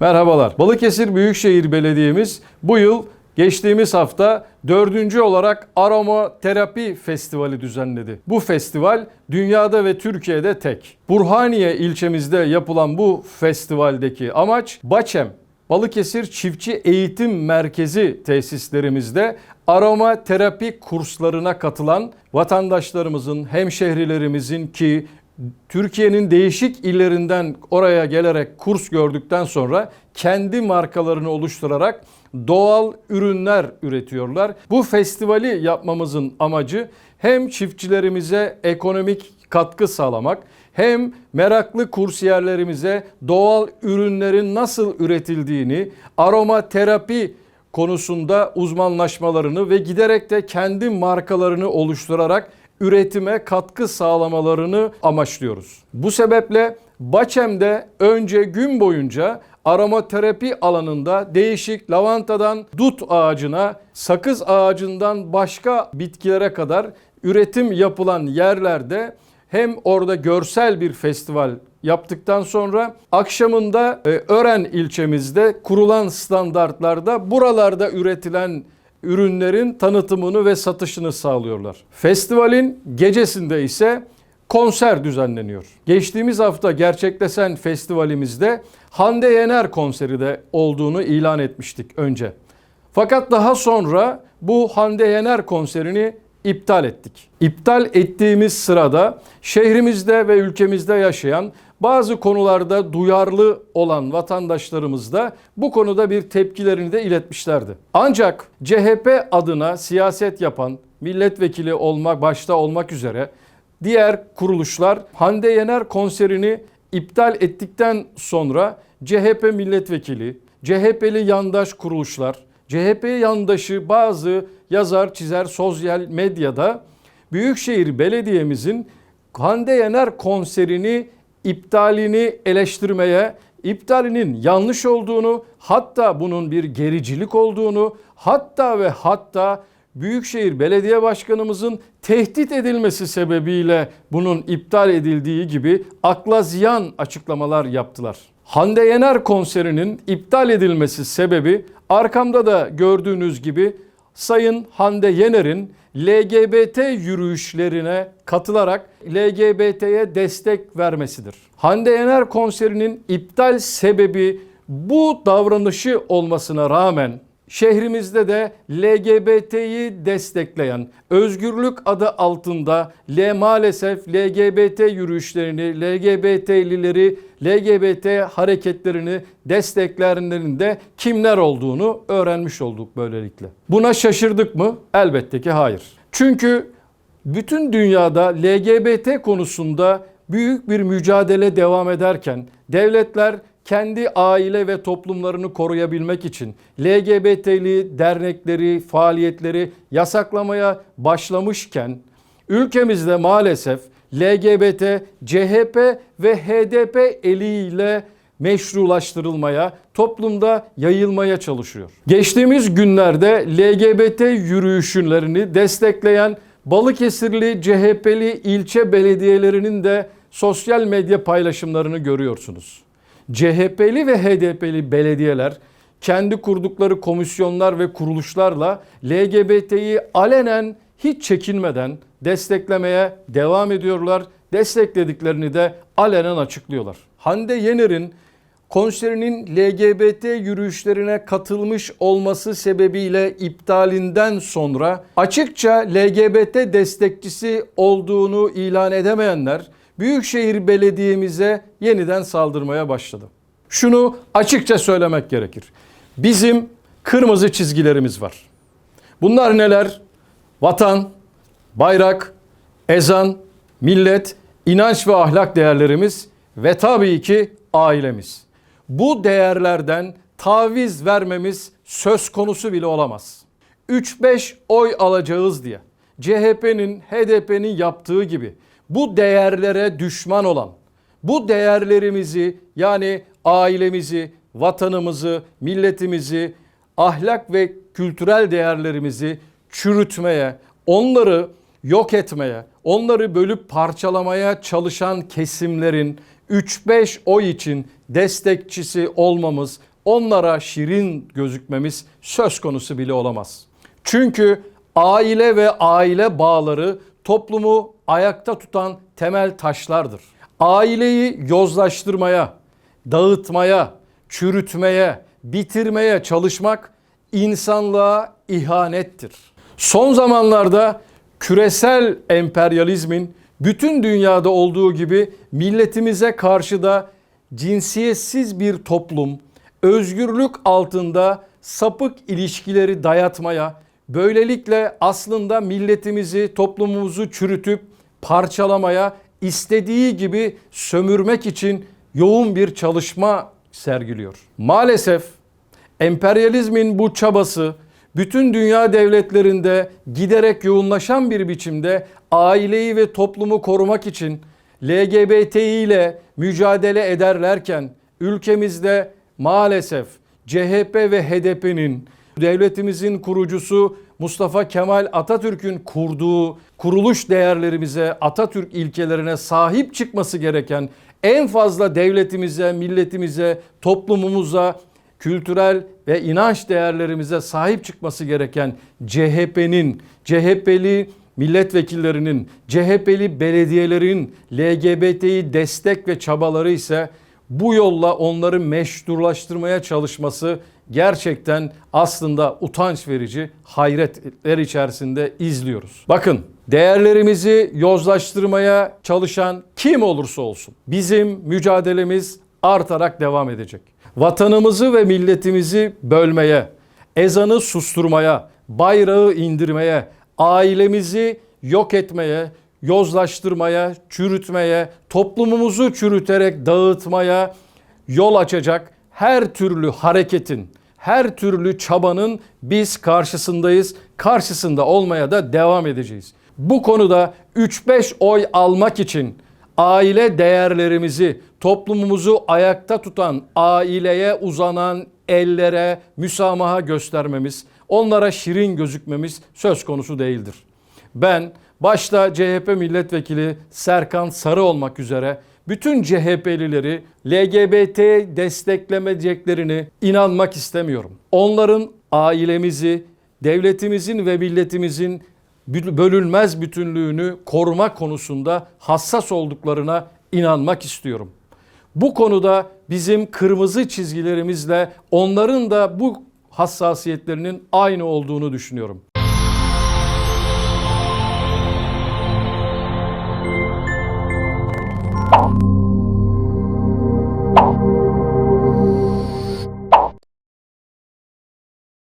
Merhabalar. Balıkesir Büyükşehir Belediye'miz bu yıl geçtiğimiz hafta dördüncü olarak Aroma Terapi Festivali düzenledi. Bu festival dünyada ve Türkiye'de tek. Burhaniye ilçemizde yapılan bu festivaldeki amaç Baçem Balıkesir Çiftçi Eğitim Merkezi tesislerimizde aroma terapi kurslarına katılan vatandaşlarımızın, hemşehrilerimizin ki Türkiye'nin değişik illerinden oraya gelerek kurs gördükten sonra kendi markalarını oluşturarak doğal ürünler üretiyorlar. Bu festivali yapmamızın amacı hem çiftçilerimize ekonomik katkı sağlamak hem meraklı kursiyerlerimize doğal ürünlerin nasıl üretildiğini, aroma terapi konusunda uzmanlaşmalarını ve giderek de kendi markalarını oluşturarak üretime katkı sağlamalarını amaçlıyoruz. Bu sebeple Baçem'de önce gün boyunca aromaterapi alanında değişik lavantadan dut ağacına, sakız ağacından başka bitkilere kadar üretim yapılan yerlerde hem orada görsel bir festival yaptıktan sonra akşamında e, Ören ilçemizde kurulan standartlarda buralarda üretilen ürünlerin tanıtımını ve satışını sağlıyorlar. Festivalin gecesinde ise konser düzenleniyor. Geçtiğimiz hafta gerçekleşen festivalimizde Hande Yener konseri de olduğunu ilan etmiştik önce. Fakat daha sonra bu Hande Yener konserini iptal ettik. İptal ettiğimiz sırada şehrimizde ve ülkemizde yaşayan bazı konularda duyarlı olan vatandaşlarımız da bu konuda bir tepkilerini de iletmişlerdi. Ancak CHP adına siyaset yapan milletvekili olmak başta olmak üzere diğer kuruluşlar Hande Yener konserini iptal ettikten sonra CHP milletvekili, CHP'li yandaş kuruluşlar, CHP yandaşı bazı yazar, çizer, sosyal medyada Büyükşehir Belediye'mizin Hande Yener konserini iptalini eleştirmeye, iptalinin yanlış olduğunu, hatta bunun bir gericilik olduğunu, hatta ve hatta Büyükşehir Belediye Başkanımızın tehdit edilmesi sebebiyle bunun iptal edildiği gibi akla ziyan açıklamalar yaptılar. Hande Yener konserinin iptal edilmesi sebebi arkamda da gördüğünüz gibi Sayın Hande Yener'in LGBT yürüyüşlerine katılarak LGBT'ye destek vermesidir. Hande Yener konserinin iptal sebebi bu davranışı olmasına rağmen şehrimizde de LGBT'yi destekleyen özgürlük adı altında L maalesef LGBT yürüyüşlerini, LGBT'lileri, LGBT hareketlerini destekleyenlerin de kimler olduğunu öğrenmiş olduk böylelikle. Buna şaşırdık mı? Elbette ki hayır. Çünkü bütün dünyada LGBT konusunda büyük bir mücadele devam ederken devletler kendi aile ve toplumlarını koruyabilmek için LGBT'li dernekleri, faaliyetleri yasaklamaya başlamışken ülkemizde maalesef LGBT, CHP ve HDP eliyle meşrulaştırılmaya, toplumda yayılmaya çalışıyor. Geçtiğimiz günlerde LGBT yürüyüşlerini destekleyen Balıkesirli CHP'li ilçe belediyelerinin de sosyal medya paylaşımlarını görüyorsunuz. CHP'li ve HDP'li belediyeler kendi kurdukları komisyonlar ve kuruluşlarla LGBT'yi alenen hiç çekinmeden desteklemeye devam ediyorlar. Desteklediklerini de alenen açıklıyorlar. Hande Yener'in konserinin LGBT yürüyüşlerine katılmış olması sebebiyle iptalinden sonra açıkça LGBT destekçisi olduğunu ilan edemeyenler Büyükşehir Belediye'mize yeniden saldırmaya başladı. Şunu açıkça söylemek gerekir. Bizim kırmızı çizgilerimiz var. Bunlar neler? Vatan, bayrak, ezan, millet, inanç ve ahlak değerlerimiz ve tabii ki ailemiz. Bu değerlerden taviz vermemiz söz konusu bile olamaz. 3-5 oy alacağız diye CHP'nin, HDP'nin yaptığı gibi bu değerlere düşman olan, bu değerlerimizi yani ailemizi, vatanımızı, milletimizi, ahlak ve kültürel değerlerimizi çürütmeye, onları yok etmeye, onları bölüp parçalamaya çalışan kesimlerin 3-5 oy için destekçisi olmamız, onlara şirin gözükmemiz söz konusu bile olamaz. Çünkü aile ve aile bağları toplumu ayakta tutan temel taşlardır. Aileyi yozlaştırmaya, dağıtmaya, çürütmeye, bitirmeye çalışmak insanlığa ihanettir. Son zamanlarda küresel emperyalizmin bütün dünyada olduğu gibi milletimize karşı da cinsiyetsiz bir toplum, özgürlük altında sapık ilişkileri dayatmaya, böylelikle aslında milletimizi, toplumumuzu çürütüp parçalamaya, istediği gibi sömürmek için yoğun bir çalışma sergiliyor. Maalesef emperyalizmin bu çabası bütün dünya devletlerinde giderek yoğunlaşan bir biçimde aileyi ve toplumu korumak için LGBTİ ile mücadele ederlerken ülkemizde maalesef CHP ve HDP'nin devletimizin kurucusu Mustafa Kemal Atatürk'ün kurduğu kuruluş değerlerimize, Atatürk ilkelerine sahip çıkması gereken en fazla devletimize, milletimize, toplumumuza, kültürel ve inanç değerlerimize sahip çıkması gereken CHP'nin, CHP'li milletvekillerinin, CHP'li belediyelerin LGBT'yi destek ve çabaları ise bu yolla onları meşrulaştırmaya çalışması gerçekten aslında utanç verici hayretler içerisinde izliyoruz. Bakın değerlerimizi yozlaştırmaya çalışan kim olursa olsun bizim mücadelemiz artarak devam edecek. Vatanımızı ve milletimizi bölmeye, ezanı susturmaya, bayrağı indirmeye, ailemizi yok etmeye, yozlaştırmaya, çürütmeye, toplumumuzu çürüterek dağıtmaya yol açacak her türlü hareketin, her türlü çabanın biz karşısındayız. Karşısında olmaya da devam edeceğiz. Bu konuda 3-5 oy almak için aile değerlerimizi, toplumumuzu ayakta tutan aileye uzanan ellere müsamaha göstermemiz, onlara şirin gözükmemiz söz konusu değildir. Ben başta CHP milletvekili Serkan Sarı olmak üzere bütün CHP'lileri LGBT desteklemeyeceklerini inanmak istemiyorum. Onların ailemizi, devletimizin ve milletimizin bölünmez bütünlüğünü korumak konusunda hassas olduklarına inanmak istiyorum. Bu konuda bizim kırmızı çizgilerimizle onların da bu hassasiyetlerinin aynı olduğunu düşünüyorum.